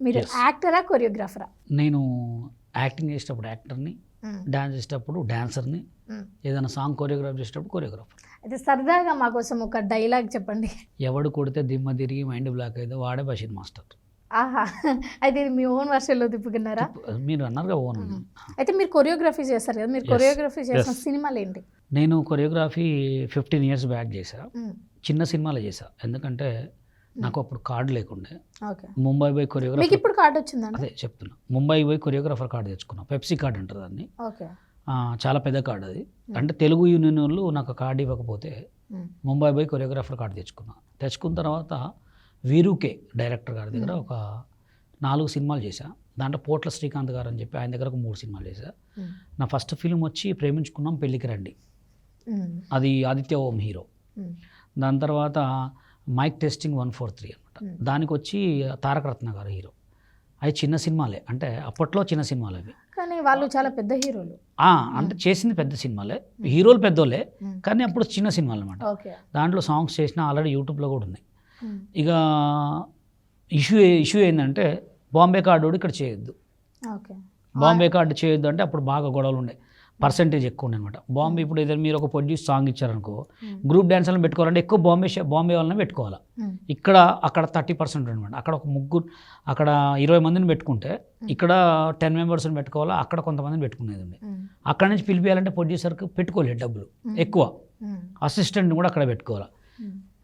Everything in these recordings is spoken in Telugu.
మీరు. యాక్టరా కొరియోగ్రాఫరా? నేను యాక్టింగ్ చేసేటప్పుడు యాక్టర్ని డ్యాన్స్ చేసేటప్పుడు డాన్సర్ని ఏదైనా సాంగ్ కొరియోగ్రాఫ్ చేసేటప్పుడు కొరియోగ్రాఫర్. అయితే సరదాగా మా కోసం ఒక డైలాగ్ చెప్పండి. ఎవడు కొడితే దిమ్మ తిరిగి మైండ్ బ్లాక్ అయితే వాడే బషీర్ మాస్టర్. ఆహా అయితే ఇది మీ ఓన్ వర్షన్లో తిప్పుకున్నారా? మీరు అన్నారుగా ఓన్. అయితే మీరు కొరియోగ్రఫీ చేస్తారు కదా మీరు. కొరియోగ్రఫీ చేసిన. సినిమాలు ఏంటి? నేను కొరియోగ్రఫీ ఫిఫ్టీన్ ఇయర్స్ బ్యాక్ చేశా. చిన్న సినిమాలు చేశా. ఎందుకంటే నాకు అప్పుడు కార్డు లేకుండే. ఓకే. ముంబై పోయి కొరియోగ్రఫర్ ఇప్పుడు కార్డు వచ్చిందండి? అదే చెప్తున్నా. ముంబై పోయి కొరియోగ్రఫర్ కార్డు తెచ్చుకున్నా. పెప్సీ కార్డు అంటారు దాన్ని. చాలా పెద్ద కార్డు అది. అంటే తెలుగు యూనియన్ వాళ్ళు నాకు కార్డు ఇవ్వకపోతే మ్మ్. ముంబై పోయి కొరియోగ్రాఫర్ కార్డు తెచ్చుకున్నా. తెచ్చుకున్న తర్వాత వీరుకే డైరెక్టర్ గారి దగ్గర ఒక నాలుగు సినిమాలు చేశా. దాంట్లో పోట్ల శ్రీకాంత్ గారు అని చెప్పి ఆయన దగ్గర ఒక మూడు సినిమాలు చేశా. నా ఫస్ట్ ఫిలిం వచ్చి ప్రేమించుకున్నాం పెళ్ళికి రండి. అది ఆదిత్య ఓం హీరో. దాని తర్వాత mike testing one four three అనమాట Hmm. దానికి వచ్చి తారక రత్న గారు హీరో. అవి చిన్న సినిమాలే. అంటే అప్పట్లో చిన్న సినిమాలు అవి. కానీ వాళ్ళు చాలా పెద్ద హీరోలు. ఆ, అంటే చేసింది పెద్ద సినిమాలే. హీరోలు పెద్దోళ్ళే. కానీ అప్పుడు చిన్న సినిమాలు అనమాట దాంట్లో సాంగ్స్ చేసిన ఆల్రెడీ యూట్యూబ్లో కూడా ఉన్నాయి. ఇక ఇష్యూ ఇష్యూ ఏంటంటే బాంబే కార్డు ఇక్కడ చేయొద్దు. ఓకే. బాంబే కార్డు చేయొద్దు అంటే అప్పుడు బాగా గొడవలు ఉండే. పర్సంటేజ్ ఎక్కువ ఉండే అనమాట బాంబే ఇప్పుడు ఏదైనా మీరు ఒక ప్రొడ్యూస్ సాంగ్ ఇచ్చారనుకో. గ్రూప్ డ్యాన్స్లను పెట్టుకోవాలంటే ఎక్కువ బాంబే బాంబే వాళ్ళని పెట్టుకోవాలి మ్మ్. ఇక్కడ అక్కడ థర్టీ పర్సెంట్ అనమాట అక్కడ ఒక ముగ్గురు అక్కడ ఇరవై మందిని పెట్టుకుంటే ఇక్కడ టెన్ మెంబర్స్ని పెట్టుకోవాలా అక్కడ కొంతమందిని పెట్టుకునేది ఉంది. అక్కడ నుంచి పిలిపియాలంటే ప్రొడ్యూసర్కి పెట్టుకోలేదు డబ్బులు. ఎక్కువ మ్మ్. అసిస్టెంట్ని కూడా అక్కడ పెట్టుకోవాలి.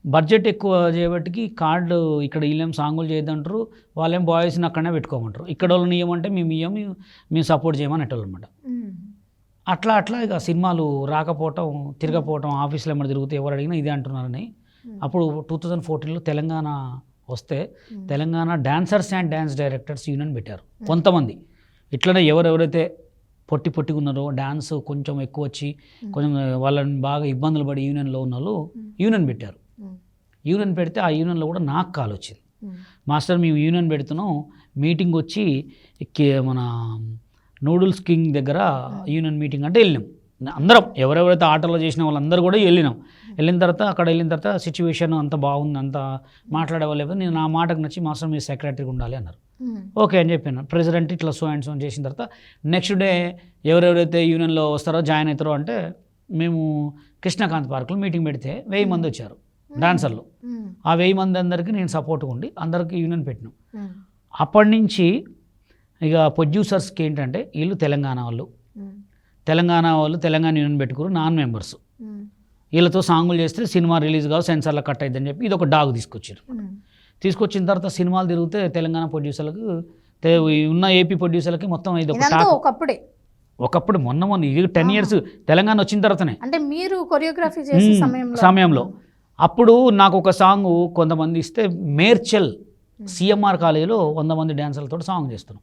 బడ్జెట్ ఎక్కువ చేయబట్టికి కార్డు ఇక్కడ వీళ్ళేం సాంగులు చేయొద్దంటారు వాళ్ళేం బాయ్స్ని అక్కడనే పెట్టుకోమంటారు ఇక్కడ వాళ్ళని ఇవ్వమంటే మేము ఇయ్యం మేము సపోర్ట్ చేయమని అనమాట. అట్లా అట్లా ఇక సినిమాలు రాకపోవటం తిరగపోవటం ఆఫీస్లో ఏమైనా తిరుగుతూ ఎవరు అడిగినా ఇదే అంటున్నారని మ్మ్. అప్పుడు టూ థౌజండ్ ఫోర్టీన్లో తెలంగాణ వస్తే మ్మ్. Telangana dancers and dance directors union పెట్టారు కొంతమంది ఇట్లనే ఎవరెవరైతే పొట్టి పొట్టిగా ఉన్నారో డ్యాన్స్ కొంచెం ఎక్కువ వచ్చి కొంచెం వాళ్ళని బాగా ఇబ్బందులు పడి యూనియన్లో ఉన్న వాళ్ళు యూనియన్ పెట్టారు. యూనియన్ పెడితే ఆ యూనియన్లో కూడా నాకు కాల్ వచ్చింది. మాస్టర్ మేము యూనియన్ పెడుతున్నాం మీటింగ్ వచ్చి కే- మన నూడిల్స్ కింగ్ దగ్గర యూనియన్ మీటింగ్ అంటే వెళ్ళినాం. అందరం ఎవరెవరైతే ఆటలో చేసిన వాళ్ళందరూ కూడా వెళ్ళినాం. వెళ్ళిన తర్వాత అక్కడ వెళ్ళిన తర్వాత సిచ్యువేషన్ అంత బాగుంది అంత మాట్లాడే వాళ్ళు నేను నా మాటకు నచ్చి మాస్టర్ మీరు సెక్రటరీగా ఉండాలి అన్నారు. మ్మ్. ఓకే అని చెప్పాను ప్రెసిడెంట్ ఇట్లా సో అండ్ సో చేసిన తర్వాత నెక్స్ట్ డే ఎవరెవరైతే యూనియన్లో వస్తారో జాయిన్ అవుతారో అంటే మేము కృష్ణకాంత్ పార్క్లో మీటింగ్ పెడితే వెయ్యి మంది వచ్చారు డాన్సర్లు. మ్మ్. ఆ వెయ్యి మంది అందరికీ నేను సపోర్ట్గా ఉండి అందరికీ యూనియన్ పెట్టినాం. అప్పటి నుంచి ఇక ప్రొడ్యూసర్స్కి ఏంటంటే వీళ్ళు తెలంగాణ వాళ్ళు. తెలంగాణ వాళ్ళు తెలంగాణ యూనియన్ పెట్టుకురు నాన్ మెంబర్స్. వీళ్ళతో సాంగులు చేస్తే సినిమా రిలీజ్ కావు సెన్సార్లో కట్ అయిద్దని చెప్పి ఇది ఒక డాగ్ తీసుకొచ్చారు. తీసుకొచ్చిన తర్వాత సినిమాలు తిరిగితే తెలంగాణ ప్రొడ్యూసర్లకు ఉన్న ఏపీ ప్రొడ్యూసర్లకి మొత్తం ఇది ఒకప్పుడే. ఒకప్పుడు మొన్న మొన్న ఇది టెన్ ఇయర్స్ తెలంగాణ వచ్చిన తర్వాతనే. అంటే మీరు కొరియోగ్రఫీ చేసే సమయంలో. అప్పుడు నాకు ఒక సాంగ్ కొంతమంది ఇస్తే మేర్చల్. సిఎంఆర్ కాలేజీలో వంద మంది డాన్సర్లతో సాంగ్ చేస్తున్నాం.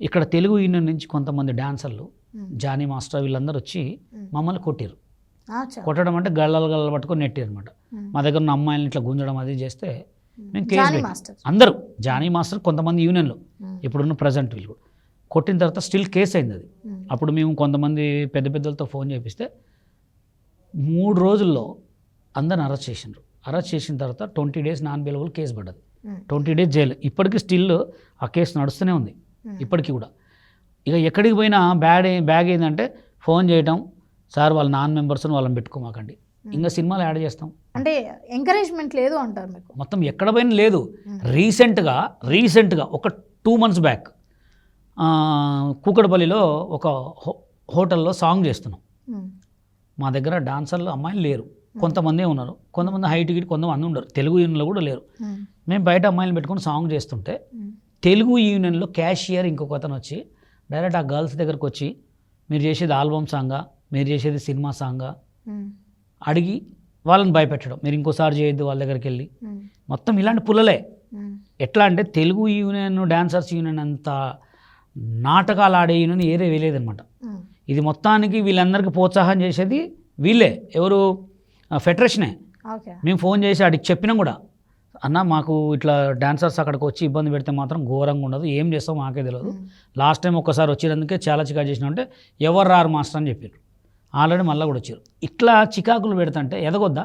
ఇక్కడ తెలుగు యూనియన్ నుంచి కొంతమంది డాన్సర్లు మ్మ్. జానీ మాస్టర్ వీళ్ళందరూ వచ్చి మ్మ్. మమ్మల్ని కొట్టారు. కొట్టడం అంటే గళ్ళలు గళ్ళలు పట్టుకొని నెట్టారు అనమాట. మా దగ్గర ఉన్న అమ్మాయిలను ఇట్లా గుంజడం అది చేస్తే మేము కేసు అందరూ జానీ మాస్టర్ కొంతమంది యూనియన్లో. ఇప్పుడున్న ప్రజెంట్ వీళ్ళు కొట్టిన తర్వాత స్టిల్ కేసు అయింది అది. అప్పుడు మేము కొంతమంది పెద్ద పెద్దలతో ఫోన్ చేపిస్తే మూడు రోజుల్లో అందరిని అరెస్ట్ చేసిండ్రు అరెస్ట్ చేసిన తర్వాత twenty days non bailable case పడ్డది. Twenty days jail. ఇప్పటికీ స్టిల్ ఆ కేసు నడుస్తూనే ఉంది. ఇప్పటికీ కూడా. ఇక ఎక్కడికి పోయినా బ్యాడ్ బ్యాగ్ ఏంటంటే ఫోన్ చేయటం సార్ వాళ్ళ నాన్ మెంబర్స్ని వాళ్ళని పెట్టుకోమాకండి. ఇంకా సినిమాలు యాడ్ చేస్తాం. అంటే ఎంకరేజ్మెంట్ లేదు అంటారు మీకు? మొత్తం ఎక్కడ పోయినా లేదు. రీసెంట్గా రీసెంట్గా ఒక టూ మంత్స్ బ్యాక్ కూకడపల్లిలో ఒక హో హోటల్లో సాంగ్ చేస్తున్నాం. మా దగ్గర డాన్సర్లు అమ్మాయిలు లేరు. కొంతమందే ఉన్నారు. కొంతమంది హైట్ గిట్ కొంతమంది ఉండరు తెలుగు యూనియన్లో కూడా లేరు. మ్మ్. బయట అమ్మాయిలు పెట్టుకొని సాంగ్ చేస్తుంటే. తెలుగు యూనియన్లో క్యాషియర్ ఇంకొక అతను వచ్చి డైరెక్ట్ ఆ గర్ల్స్ దగ్గరకు వచ్చి మీరు చేసేది ఆల్బమ్ సాంగా మీరు చేసేది సినిమా సాంగా. అడిగి వాళ్ళని భయపెట్టడం మీరు ఇంకోసారి చేయొద్దు వాళ్ళ దగ్గరికి వెళ్ళి. మొత్తం ఇలాంటి పుల్లలే. ఎట్లా అంటే తెలుగు యూనియన్ డాన్సర్స్ యూనియన్ అంత నాటకాలు ఆడే యూనియన్ ఏరే వేయలేదనమాట. ఇది మొత్తానికి వీళ్ళందరికీ ప్రోత్సాహం చేసేది వీళ్ళే ఎవరు ఫెడరేషనే మేము ఫోన్ చేసి అడిగి చెప్పినాం కూడా అన్న మాకు ఇట్లా డాన్సర్స్ అక్కడికి వచ్చి ఇబ్బంది పెడితే మాత్రం ఘోరంగా ఉండదు. ఏం చేస్తాం మాకే తెలియదు. లాస్ట్ టైం ఒక్కసారి వచ్చినందుకే చాలా చికాకు చేసిన అంటే ఎవరు రారు మాస్టర్ అని చెప్పారు ఆల్రెడీ మళ్ళీ కూడా వచ్చారు. ఇట్లా చికాకులు పెడతంటే ఎదగొద్దా?